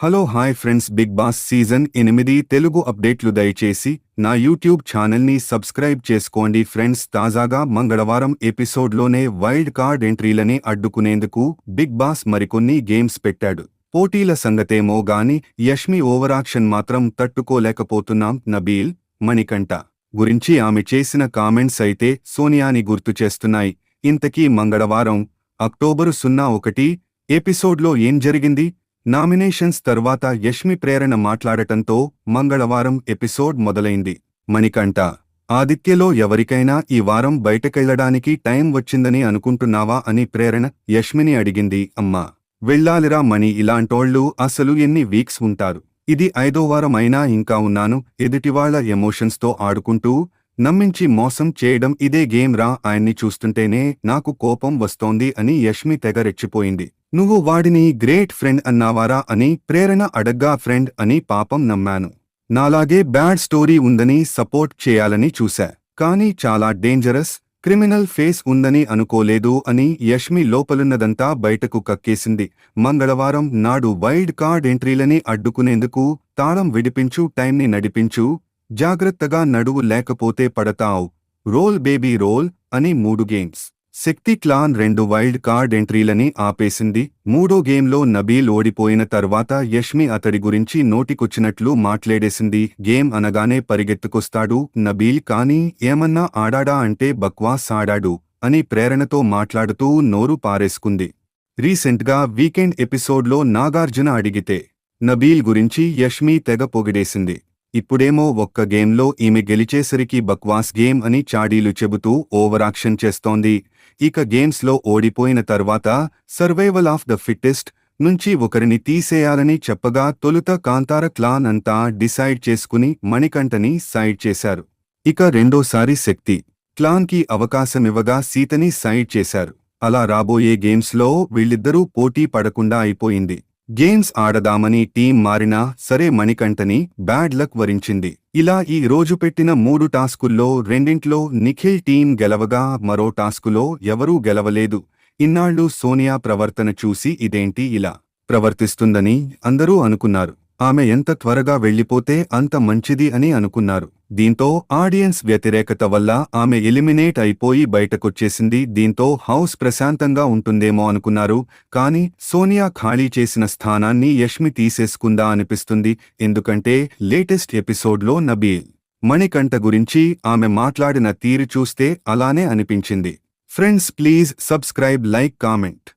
Hello hi friends big boss season ఎనిమిది తెలుగు అప్డేట్లు దయచేసి నా యూట్యూబ్ ఛానల్ని సబ్స్క్రైబ్ చేసుకోండి ఫ్రెండ్స్ తాజాగా మంగళవారం ఎపిసోడ్లోనే వైల్డ్ కార్డ్ ఎంట్రీలని అడ్డుకునేందుకు బిగ్ బాస్ మరికొన్ని గేమ్స్ పెట్టాడు. పోటీల సంగతేమో గాని యష్మి ఓవరాక్షన్ మాత్రం తట్టుకోలేకపోతున్నాం నబీల్ మణికంఠ. గురించి ఆమె చేసిన కామెంట్స్ అయితే సోనియాని గుర్తు చేస్తున్నాయి. ఇంతకీ మంగళవారం అక్టోబరు సున్నా ఒకటి ఎపిసోడ్లో ఏం జరిగింది? నామినేషన్స్ తర్వాత యష్మి ప్రేరణ మాట్లాడటంతో మంగళవారం ఎపిసోడ్ మొదలైంది. మణికంఠ ఆదిత్యలో ఎవరికైనా ఈ వారం బయటకెళ్ళడానికి టైం వచ్చిందని అనుకుంటున్నావా అని ప్రేరణ యష్మిని అడిగింది. అమ్మా వెళ్ళాలిరా మణి ఇలాంటోళ్ళు అసలు ఎన్ని వీక్స్ ఉంటారు? ఇది ఐదో వారం అయినా ఇంకా ఉన్నాను. ఎదుటివాళ్ళ ఎమోషన్స్తో ఆడుకుంటూ నమ్మించి మోసం చేయడం ఇదే గేమ్ రా ఆయన్ని చూస్తుంటేనే నాకు కోపం వస్తోంది అని యష్మి తెగ రెచ్చిపోయింది. నువ్వు వాడిని గ్రేట్ ఫ్రెండ్ అన్నావారా అని ప్రేరణ అడగ్గా ఫ్రెండ్ అని పాపం నమ్మాను. నాలాగే బ్యాడ్ స్టోరీ ఉందని సపోర్ట్ చేయాలని చూశా. కానీ చాలా డేంజరస్ క్రిమినల్ ఫేస్ ఉందని అనుకోలేదు అని యష్మి లోపలున్నదంతా బయటకు కక్కేసింది. మంగళవారం నాడు వైల్డ్ కార్డ్ ఎంట్రీలని అడ్డుకునేందుకు తాళం విడిపించు టైంని నడిపించు జాగ్రత్తగా నడువు లేకపోతే పడతావ్ రోల్ బేబీ రోల్ అని మూడు గేమ్స్. శక్తి క్లాన్ రెండు వైల్డ్ కార్డ్ ఎంట్రీలని ఆపేసింది. మూడో గేమ్లో నబీల్ ఓడిపోయిన తర్వాత యష్మి అతడి గురించి నోటికొచ్చినట్లు మాట్లాడేసింది. గేమ్ అనగానే పరిగెత్తుకొస్తాడు నబీల్ కానీ ఏమన్నా ఆడాడా అంటే బక్వాస్ ఆడాడు అని ప్రేరణతో మాట్లాడుతూ నోరు పారేసుకుంది. రీసెంట్గా వీకెండ్ ఎపిసోడ్లో నాగార్జున అడిగితే నబీల్ గురించి యష్మి తెగ పొగిడేసింది. ఇప్పుడేమో ఒక్క గేమ్లో ఈమె గెలిచేసరికి బక్వాస్ గేమ్ అని చాడీలు చెబుతూ ఓవరాక్షన్ చేస్తోంది. ఇక గేమ్స్లో ఓడిపోయిన తర్వాత సర్వైవల్ ఆఫ్ ద ఫిట్టెస్ట్ నుంచి ఒకరిని తీసేయాలని చెప్పగా తొలుత కాంతార క్లాన్ అంతా డిసైడ్ చేసుకుని మణికంఠని సైడ్ చేశారు. ఇక రెండోసారి శక్తి క్లాన్కి అవకాశమివ్వగా సీతని సైడ్ చేశారు. అలా రాబోయే గేమ్స్లో వీళ్ళిద్దరూ పోటీ పడకుండా అయిపోయింది. గేమ్స్ ఆడదామని టీం మారినా సరే మణికంఠని బ్యాడ్ లక్ వరించింది. ఇలా ఈ రోజు పెట్టిన మూడు టాస్కుల్లో రెండింట్లో నిఖిల్ టీం గెలవగా మరో టాస్కులో ఎవరూ గెలవలేదు. ఇన్నాళ్ళు సోనియా ప్రవర్తన చూసి ఇదేంటి ఇలా ప్రవర్తిస్తుందని అందరూ అనుకున్నారు. ఆమె ఎంత త్వరగా వెళ్ళిపోతే అంత మంచిది అని అనుకున్నారు. దీంతో ఆడియన్స్ వ్యతిరేకత వల్ల ఆమె ఎలిమినేట్ అయిపోయి బయటకొచ్చేసింది. దీంతో హౌస్ ప్రశాంతంగా ఉంటుందేమో అనుకున్నారు. కానీ సోనియా ఖాళీ చేసిన స్థానాన్ని యష్మి తీసేసుకుందా అనిపిస్తుంది. ఎందుకంటే లేటెస్ట్ ఎపిసోడ్లో నబీల్ మణికంఠ గురించి ఆమె మాట్లాడిన తీరు చూస్తే అలానే అనిపించింది. Friends please subscribe like comment.